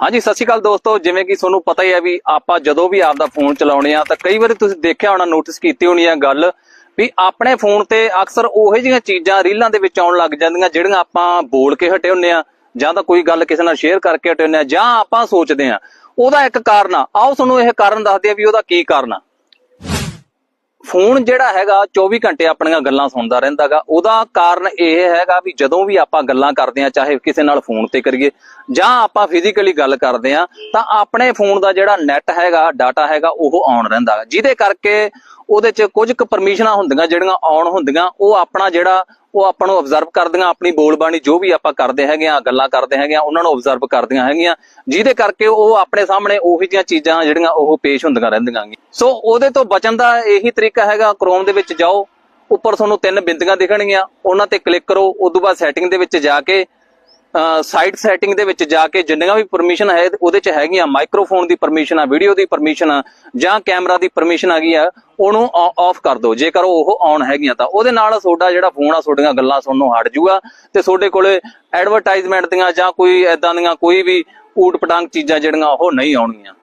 ਹਾਂਜੀ, ਸਤਿ ਸ਼੍ਰੀ ਅਕਾਲ ਦੋਸਤੋ। ਜਿਵੇਂ ਕਿ ਤੁਹਾਨੂੰ ਪਤਾ ਹੀ ਹੈ ਵੀ ਆਪਾਂ ਜਦੋਂ ਵੀ ਆਪਦਾ ਫੋਨ ਚਲਾਉਣੇ ਆ ਤਾਂ ਕਈ ਵਾਰੀ ਤੁਸੀਂ ਦੇਖਿਆ ਹੋਣਾ ਨੋਟਿਸ ਕੀਤੀ ਹੋਣੀ ਆ ਗੱਲ ਵੀ ਆਪਣੇ ਫੋਨ ਤੇ ਅਕਸਰ ਉਹੋ ਜਿਹੀਆਂ ਚੀਜ਼ਾਂ ਰੀਲਾਂ ਦੇ ਵਿੱਚ ਆਉਣ ਲੱਗ ਜਾਂਦੀਆਂ, ਜਿਹੜੀਆਂ ਆਪਾਂ ਬੋਲ ਕੇ ਹਟੇ ਹੁੰਨੇ ਆ ਜਾਂ ਤਾਂ ਕੋਈ ਗੱਲ ਕਿਸੇ ਨਾਲ ਸ਼ੇਅਰ ਕਰਕੇ ਹਟੇ ਹੁੰਨੇ ਆ ਜਾਂ ਆਪਾਂ ਸੋਚਦੇ ਆ। ਉਹਦਾ ਇੱਕ ਕਾਰਨ ਆ। ਆਓ ਤੁਹਾਨੂੰ ਇਹ ਕਾਰਨ ਦੱਸਦੇ ਆ ਵੀ ਉਹਦਾ ਕੀ ਕਾਰਨ ਆ। ਫੋਨ ਜਿਹੜਾ ਹੈਗਾ 24 ਘੰਟੇ ਆਪਣੀਆਂ ਗੱਲਾਂ ਸੁਣਦਾ ਰਹਿੰਦਾਗਾ। ਉਹਦਾ ਕਾਰਨ ਇਹ ਹੈਗਾ ਵੀ ਜਦੋਂ ਵੀ ਆਪਾਂ ਗੱਲਾਂ ਕਰਦੇ ਆ ਚਾਹੇ ਕਿਸੇ ਨਾਲ ਫੋਨ ਤੇ ਕਰੀਏ, ਜਾਂ ਆਪਾਂ ਫਿਜ਼ੀਕਲੀ ਗੱਲ ਕਰਦੇ ਆ ਤਾਂ ਆਪਣੇ ਫੋਨ ਦਾ ਜਿਹੜਾ ਨੈਟ ਹੈਗਾ ਡਾਟਾ ਹੈਗਾ, ਉਹ ਆਨ ਰਹਿੰਦਾ ਜਿਹਦੇ ਕਰਕੇ ਉਹਦੇ 'ਚ ਕੁਝ ਕੁ ਪਰਮਿਸ਼ਨਾਂ ਹੁੰਦੀਆਂ ਜਿਹੜੀਆਂ ਆਨ ਹੁੰਦੀਆਂ, ਉਹ ਆਪਣਾ ਜਿਹੜਾ, ਉਹ ਆਪਾਂ ਨੂੰ ਆਬਜ਼ਰਵ ਕਰਦੀਆਂ, ਆਪਣੀ ਬੋਲਬਾਣੀ ਜੋ ਵੀ ਆਪਾਂ ਕਰਦੇ ਹੈਗੇ ਆ, ਗੱਲਾਂ ਕਰਦੇ ਹੈਗੇ ਆ, ਉਹਨਾਂ ਨੂੰ ਆਬਜ਼ਰਵ ਕਰਦੀਆਂ ਹੈਗੀਆਂ, ਜਿਹਦੇ ਕਰਕੇ ਉਹ ਆਪਣੇ ਸਾਹਮਣੇ ਉਹੀ ਜਿਹੀਆਂ ਚੀਜ਼ਾਂ ਜਿਹੜੀਆਂ ਉਹ ਪੇਸ਼ ਹੁੰਦੀਆਂ ਰਹਿੰਦੀਆਂ ਸੋ ਉਹਦੇ ਤੋਂ ਬਚਣ ਦਾ ਇਹੀ ਤਰੀਕਾ ਹੈਗਾ ਕ੍ਰੋਮ ਦੇ ਵਿੱਚ ਜਾਓ, ਉੱਪਰ ਤੁਹਾਨੂੰ ਤਿੰਨ ਬਿੰਦੀਆਂ ਦਿਖਣਗੀਆਂ, ਉਹਨਾਂ ਤੇ ਕਲਿੱਕ ਕਰੋ ਉਸ ਤੋਂ ਬਾਅਦ ਸੈਟਿੰਗ ਦੇ ਵਿੱਚ ਜਾ ਕੇ ਸਾਈਟ ਸੈਟਿੰਗ ਦੇ ਵਿੱਚ ਜਾ ਕੇ ਜਿੰਨੀਆਂ ਵੀ ਪਰਮਿਸ਼ਨ ਹੈ, ਉਹਦੇ ਚ ਹੈਗੀਆਂ ਮਾਈਕ੍ਰੋਫੋਨ ਦੀ ਪਰਮਿਸ਼ਨ ਆ ਵੀਡੀਓ ਦੀ ਪਰਮਿਸ਼ਨ ਆ, ਜਾਂ ਕੈਮਰਾ ਦੀ ਪਰਮਿਸ਼ਨ ਹੈਗੀ ਆ, ਉਹਨੂੰ ਆਫ ਕਰ ਦਿਓ। ਜੇਕਰ ਉਹ ਆਨ ਹੈਗੀਆਂ ਤਾਂ ਉਹਦੇ ਨਾਲ ਤੁਹਾਡਾ ਜਿਹੜਾ ਫੋਨ ਆ, ਤੁਹਾਡੀਆਂ ਗੱਲਾਂ ਸੁਣਨ ਨੂੰ ਹਟ ਜੂਗਾ ਤੇ ਤੁਹਾਡੇ ਕੋਲੇ ਐਡਵਰਟਾਈਜ਼ਮੈਂਟ ਦੀਆਂ ਜਾਂ ਕੋਈ ਐਦਾਂ ਦੀਆਂ ਕੋਈ ਵੀ ਊਟ ਪਟਾਂਗ ਚੀਜ਼ਾਂ ਜਿਹੜੀਆਂ ਉਹ ਨਹੀਂ ਆਉਣਗੀਆਂ।